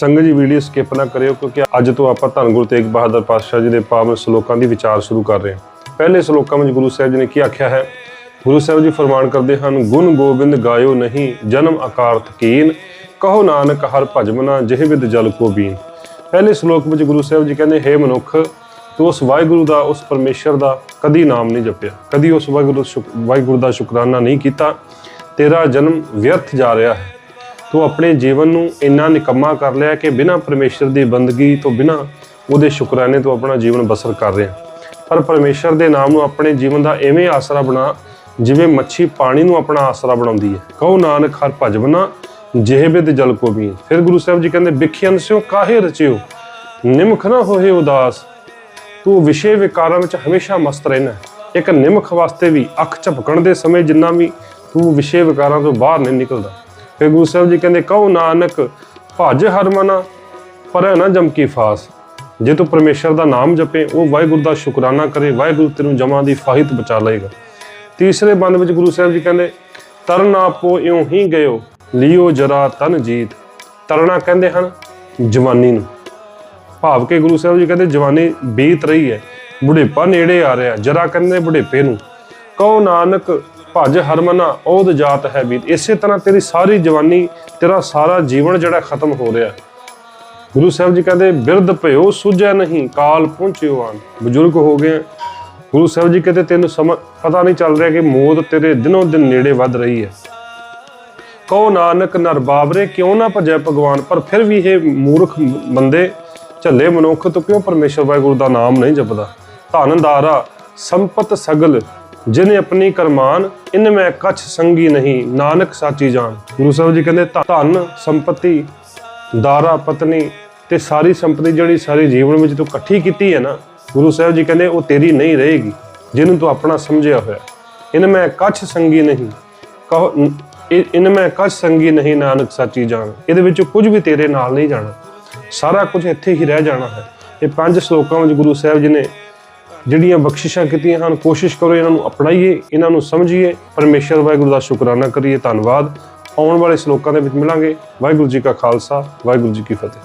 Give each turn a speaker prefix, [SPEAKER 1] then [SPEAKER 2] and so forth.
[SPEAKER 1] ਸੰਗਤ ਜੀ video skip ਨਾ ਕਰਿਓ ਕਿਉਂਕਿ ਅੱਜ ਤੋਂ ਆਪਾਂ ਧੰਨ ਗੁਰੂ ਤੇਗ ਬਹਾਦਰ ਪਾਤਸ਼ਾਹ ਜੀ ਦੇ ਪਾਵਨ ਸ਼ਲੋਕਾਂ ਦੀ ਵਿਚਾਰ ਸ਼ੁਰੂ ਕਰ ਰਹੇ ਹਾਂ। ਪਹਿਲੇ ਸ਼ਲੋਕਾਂ ਵਿੱਚ ਗੁਰੂ ਸਾਹਿਬ ਜੀ ਨੇ ਕੀ ਆਖਿਆ ਹੈ? ਗੁਰੂ ਸਾਹਿਬ ਜੀ ਫਰਮਾਨ ਕਰਦੇ ਹਨ, ਗੁਣ ਗੋਬਿੰਦ ਗਾਇਓ ਨਹੀਂ, ਜਨਮ ਅਕਾਰਥ ਕੀਨ, ਕਹੋ ਨਾਨਕ ਹਰ ਭਜਮਨਾ ਜਿਹ ਵਿਦ ਜਲ ਕੋ ਬੀਨ। ਪਹਿਲੇ ਸ਼ਲੋਕ ਵਿੱਚ ਗੁਰੂ ਸਾਹਿਬ ਜੀ ਕਹਿੰਦੇ, ਹੈ ਮਨੁੱਖ, ਤੂੰ ਉਸ ਵਾਹਿਗੁਰੂ ਦਾ, ਉਸ ਪਰਮੇਸ਼ਰ ਦਾ ਕਦੀ ਨਾਮ ਨਹੀਂ ਜਪਿਆ, ਕਦੀ ਉਸ ਵਾਹਿਗੁਰੂ ਸ਼ੁਕ- ਵਾਹਿਗੁਰੂ ਦਾ ਸ਼ੁਕਰਾਨਾ ਨਹੀਂ ਕੀਤਾ। ਤੇਰਾ ਜਨਮ ਵਿਅਰਥ ਜਾ ਰਿਹਾ ਹੈ। ਤੂੰ ਆਪਣੇ ਜੀਵਨ ਨੂੰ ਇੰਨਾ ਨਿਕੰਮਾ ਕਰ ਲਿਆ ਕਿ ਬਿਨਾਂ ਪਰਮੇਸ਼ਰ ਦੀ ਬੰਦਗੀ ਤੋਂ ਬਿਨਾਂ ਉਹਦੇ ਸ਼ੁਕਰਾਨੇ ਤੋਂ ਆਪਣਾ ਜੀਵਨ ਬਸਰ ਕਰ ਰਿਹਾ। ਪਰ ਪਰਮੇਸ਼ਰ ਦੇ ਨਾਮ ਨੂੰ ਆਪਣੇ ਜੀਵਨ ਦਾ ਐਵੇਂ ਆਸਰਾ ਬਣਾ ਜਿਵੇਂ ਮੱਛੀ ਪਾਣੀ ਨੂੰ ਆਪਣਾ ਆਸਰਾ ਬਣਾਉਂਦੀ ਹੈ। ਕਹੋ, ਨਾਨਕ, ਹਰ ਭਜਵਨਾ ਜਿਹੇ ਬਿਦ ਜਲ ਕੋ ਵੀ ਫਿਰ ਗੁਰੂ ਸਾਹਿਬ ਜੀ ਕਹਿੰਦੇ ਬਿਖਿਆਨ ਸਿਓ ਕਾਹੇ ਰਚਿਓ? ਨਿਮਖ ਨਾ ਹੋਏ ਉਦਾਸ। ਤੂੰ ਵਿਸ਼ੇ ਵਿਕਾਰਾਂ ਵਿੱਚ ਹਮੇਸ਼ਾ ਮਸਤ ਰਹਿਣਾ ਇੱਕ ਨਿਮਖ ਵਾਸਤੇ ਵੀ ਅੱਖ ਝਪਕਣ ਦੇ ਸਮੇਂ ਜਿੰਨਾ ਵੀ ਤੂੰ ਵਿਸ਼ੇ ਵਿਕਾਰਾਂ ਤੋਂ ਬਾਹਰ ਨਹੀਂ ਨਿਕਲਦਾ। ਫਿਰ ਗੁਰੂ ਸਾਹਿਬ ਜੀ ਕਹਿੰਦੇ, ਕਹੋ ਨਾਨਕ, ਭਜ ਹਰਮਨਾ ਪਰ ਨਾ ਜਮਕੀ ਫਾਸ। ਜੇ ਤੂੰ ਪਰਮੇਸ਼ਰ ਦਾ ਨਾਮ ਜਪੇ, ਉਹ ਵਾਹਿਗੁਰੂ ਦਾ ਸ਼ੁਕਰਾਨਾ ਕਰੇ, ਵਾਹਿਗੁਰੂ ਤੈਨੂੰ ਜਮਾਂ ਦੀ ਫਾਹਿਤ ਬਚਾ ਲਏਗਾ। ਤੀਸਰੇ ਬੰਦ ਵਿੱਚ ਗੁਰੂ ਸਾਹਿਬ ਜੀ ਕਹਿੰਦੇ, ਤਰਨ ਆਪੋ ਇਉਂ ਹੀ ਗਇਓ, ਲਿਓ ਜਰਾ ਤਨ ਜੀਤ। ਤਰਨਾ ਕਹਿੰਦੇ ਹਨ, ਜਵਾਨੀ ਨੂੰ। ਭਾਵ ਕੇ ਗੁਰੂ ਸਾਹਿਬ ਜੀ ਕਹਿੰਦੇ, ਜਵਾਨੀ ਬੀਤ ਰਹੀ ਹੈ, ਬੁਢੇਪਾ ਨੇੜੇ ਆ ਰਿਹਾ, ਜਰਾ ਕਹਿੰਦੇ ਬੁਢੇਪੇ ਨੂੰ। ਕਹੋ ਨਾਨਕ ਭੱਜ ਹਰਮਨਾ ਔਦ ਜਾਤ ਹੈ ਬੀਤ। ਇਸੇ ਤਰ੍ਹਾਂ ਤੇਰੀ ਸਾਰੀ ਜਵਾਨੀ, ਤੇਰਾ ਸਾਰਾ ਜੀਵਨ ਜਿਹੜਾ ਖਤਮ ਹੋ ਰਿਹਾ। ਗੁਰੂ ਸਾਹਿਬ ਜੀ ਕਹਿੰਦੇ, ਬਿਰਧ ਭਇਓ, ਸੁਝੈ ਨਹੀਂ, ਕਾਲ ਪਹੁੰਚਿਓ ਆਨ। ਬਜ਼ੁਰਗ ਹੋ ਗਏ। ਗੁਰੂ ਸਾਹਿਬ ਜੀ ਕਹਿੰਦੇ, ਤੈਨੂੰ ਸਮਝ, ਪਤਾ ਨਹੀਂ ਚੱਲ ਰਿਹਾ ਕਿ ਮੌਤ ਤੇਰੇ ਦਿਨੋਂ ਦਿਨ ਨੇੜੇ ਵੱਧ ਰਹੀ ਹੈ। ਕਹੋ ਨਾਨਕ, ਨਰ ਬਾਬਰੇ, ਕਿਉਂ ਨਾ ਭਜੈ ਭਗਵਾਨ? ਪਰ ਫਿਰ ਵੀ ਇਹ ਮੂਰਖ ਬੰਦੇ, ਝੱਲੇ ਮਨੁੱਖ ਤੋਂ ਕਿਉਂ ਪਰਮੇਸ਼ਰ ਵਾਹਿਗੁਰੂ ਦਾ ਨਾਮ ਨਹੀਂ ਜਪਦਾ? ਧਨ ਦਾਰਾ ਸੰਪਤ, ਸਗਲ ਜਿਨੇ ਆਪਣੀ ਕਰਮਾਨ, ਇਨ ਮੈਂ ਕਛ ਸੰਗੀ ਨਹੀਂ, ਨਾਨਕ ਸਾਚੀ ਜਾਣ ਗੁਰੂ ਸਾਹਿਬ ਜੀ ਕਹਿੰਦੇ ਧਨ- ਧਨ, ਸੰਪਤੀ, ਦਾਰਾ, ਪਤਨੀ, ਤੇ ਸਾਰੀ ਸੰਪਤੀ ਜਿਹੜੀ ਸਾਰੇ ਜੀਵਨ ਵਿੱਚ ਤੂੰ ਇਕੱਠੀ ਕੀਤੀ ਹੈ ਨਾ, ਗੁਰੂ ਸਾਹਿਬ ਜੀ ਕਹਿੰਦੇ, ਉਹ ਤੇਰੀ ਨਹੀਂ ਰਹੇਗੀ, ਜਿਹਨੂੰ ਤੂੰ ਆਪਣਾ ਸਮਝਿਆ ਹੋਇਆ ਇਨ ਮੈਂ ਕਛ ਸੰਗੀ ਨਹੀਂ, ਕਹੋ, ਇ- ਇਨ ਮੈਂ ਕਛ ਸੰਗੀ ਨਹੀਂ, ਨਾਨਕ ਸਾਚੀ ਜਾਣ ਇਹਦੇ ਵਿੱਚ ਕੁਝ ਵੀ ਤੇਰੇ ਨਾਲ ਨਹੀਂ ਜਾਣਾ। ਸਾਰਾ ਕੁਝ ਇੱਥੇ ਹੀ ਰਹਿ ਜਾਣਾ ਹੈ। ਇਹ ਪੰਜ ਸ਼ਲੋਕਾਂ ਵਿੱਚ ਗੁਰੂ ਸਾਹਿਬ ਜੀ ਨੇ ਜਿਹੜੀਆਂ ਬਖਸ਼ਿਸ਼ਾਂ ਕੀਤੀਆਂ ਹਨ, ਕੋਸ਼ਿਸ਼ ਕਰੋ ਇਹਨਾਂ ਨੂੰ ਅਪਣਾਈਏ, ਇਹਨਾਂ ਨੂੰ ਸਮਝੀਏ। ਪਰਮੇਸ਼ਰ ਵਾਹਿਗੁਰੂ ਦਾ ਸ਼ੁਕਰਾਨਾ ਕਰੀਏ, ਧੰਨਵਾਦ। ਆਉਣ ਵਾਲੇ ਸ਼ਲੋਕਾਂ ਦੇ ਵਿੱਚ ਮਿਲਾਂਗੇ। ਵਾਹਿਗੁਰੂ ਜੀ ਕਾ ਖਾਲਸਾ, ਵਾਹਿਗੁਰੂ ਜੀ ਕੀ ਫਤਿਹ।